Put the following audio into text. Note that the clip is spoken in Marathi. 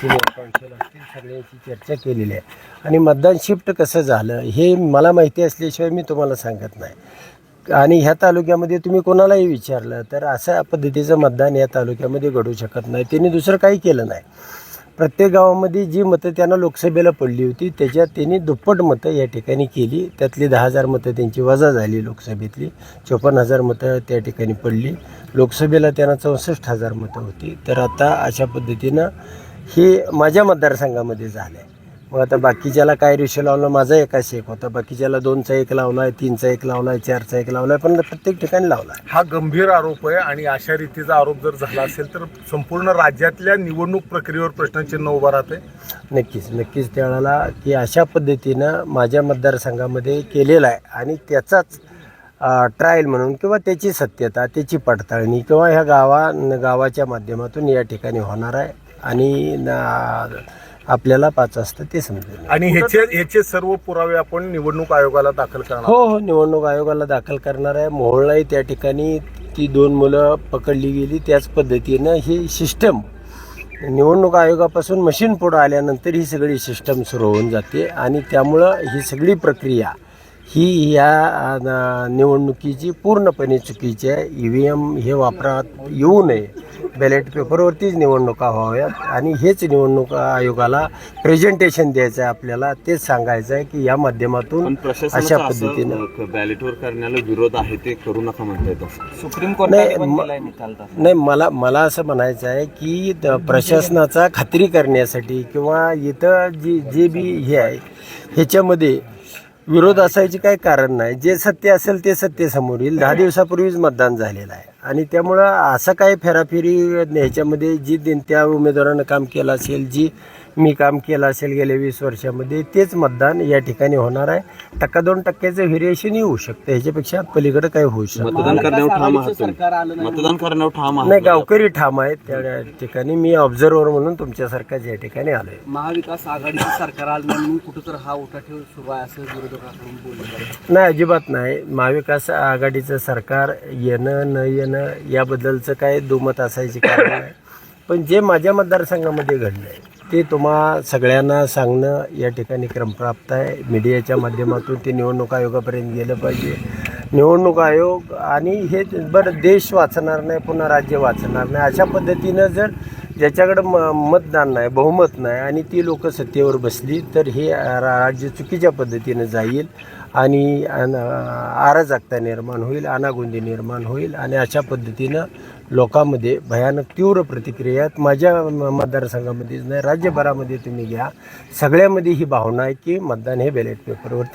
सिनियर काउन्सिल असतील सगळ्यांची चर्चा केलेली आहे. आणि मतदान शिफ्ट कसं झालं हे मला माहिती असल्याशिवाय मी तुम्हाला सांगत नाही. आणि ह्या तालुक्यामध्ये तुम्ही कोणालाही विचारलं तर अशा पद्धतीचं मतदान या तालुक्यामध्ये घडू शकत नाही. त्यांनी दुसरं काही केलं नाही. प्रत्येक गावामध्ये जी मतं त्यांना लोकसभेला पडली होती त्याच्यात त्यांनी दुप्पट मतं या ठिकाणी केली. त्यातली दहा हजार मतं त्यांची वजा झाली लोकसभेतली. चोपन्न हजार मतं त्या ठिकाणी पडली. लोकसभेला त्यांना चौसष्ट हजार मतं होती. तर आता अशा पद्धतीनं हे माझ्या मतदारसंघामध्ये झालं आहे मग आता बाकीच्याला काय रेशो लावलं माझा एक होता. बाकीच्याला दोनचा एक लावला आहे तीनचा एक लावला आहे चारचा एक लावला आहे पण प्रत्येक ठिकाणी लावला आहे हा गंभीर आरोप आहे आणि अशा रीतीचा आरोप जर झाला असेल तर संपूर्ण राज्यातल्या निवडणूक प्रक्रियेवर प्रश्नचिन्ह उभा राहते नक्कीच नक्कीच त्यावेळेला की अशा पद्धतीनं माझ्या मतदारसंघामध्ये केलेला आहे. आणि त्याचाच ट्रायल म्हणून किंवा त्याची सत्यता त्याची पडताळणी किंवा ह्या गावा गावाच्या माध्यमातून या ठिकाणी होणार आहे. आणि आपल्याला पाच वाजता ते समजेल. आणि ह्याचे ह्याचे सर्व पुरावे आपण निवडणूक आयोगाला दाखल करणार हो हो निवडणूक आयोगाला दाखल करणार आहे. मोहोळलाही त्या ठिकाणी ती दोन मुलं पकडली गेली. त्याच पद्धतीनं ही सिस्टम निवडणूक आयोगापासून मशीन पुढं आल्यानंतर ही सगळी सिस्टम सुरू होऊन जाते. आणि त्यामुळं ही सगळी प्रक्रिया ही या अ, निवडणुकीची पूर्णपणे चुकीची आहे. ई व्ही एम हे वापरात येऊ नये. बॅलेट पेपरवरतीच निवडणुका व्हाव्यात. आणि हेच निवडणूक आयोगाला प्रेझेंटेशन द्यायचं आहे आपल्याला तेच सांगायचं आहे की या माध्यमातून अशा पद्धतीनं बॅलेटवर करण्याला विरोध आहे ते करू नका म्हणता येत सुप्रीम तसा. नाही मला मला असं म्हणायचं आहे की प्रशासनाचा खात्री करण्यासाठी किंवा इथं जी जे बी हे आहे ह्याच्यामध्ये विरोध असायचे काही कारण नाही. जे सत्य असेल ते सत्य समोर येईल. दहा दिवसापूर्वीच मतदान झालेलं आहे. आणि त्यामुळं असं काही फेराफेरी ह्याच्यामध्ये जी दिन- त्या उमेदवारानं काम केलं असेल जी मी काम केलं असेल गेल्या वीस वर्षामध्ये तेच मतदान या ठिकाणी होणार आहे. टक्का दोन टक्क्याचं व्हेरिएशन येऊ शकतं. ह्याच्यापेक्षा पलीकडे काही होऊ शकत. नाही. मतदान करण्यावर ठाम आहात आलं तुम्ही मतदान करण्यावर ठाम नाही आहात गावकरी ठाम आहेत. त्या ठिकाणी मी ऑब्झर्वर म्हणून तुमच्यासारखाच या ठिकाणी आलोय. महाविकास आघाडीचं सरकार आलं नाही म्हणून कुठं तर हा उठाठेव सुरू आहे असं विरोधकांकडून बोललं. जातं. नाही अजिबात नाही. महाविकास आघाडीचं सरकार येणं न येणं याबद्दलचं काय दुमत असायचे कारण नाही. पण जे माझ्या मतदारसंघामध्ये घडलं आहे ते तुम्हा सगळ्यांना सांगणं या ठिकाणी क्रमप्राप्त आहे. मीडियाच्या माध्यमातून ते निवडणूक आयोगापर्यंत गेलं पाहिजे. निवडणूक आयोग आणि हे बरं देश वाचणार नाही पुन्हा राज्य वाचणार नाही. अशा पद्धतीनं जर ज्याच्याकडं म मतदान नाही बहुमत नाही आणि ती लोकं सत्तेवर बसली तर हे रा- राज्य चुकीच्या पद्धतीनं जाईल. आणि आराजकता निर्माण होईल अनागोंदी निर्माण होईल आणि अशा पद्धतीनं लोकांमध्ये भयानक तीव्र प्रतिक्रिया आहेत. माझ्या मतदारसंघामध्येच नाही राज्यभरामध्ये तुम्ही घ्या. सगळ्यामध्ये ही भावना आहे की मतदान हे बॅलेट पेपरवरती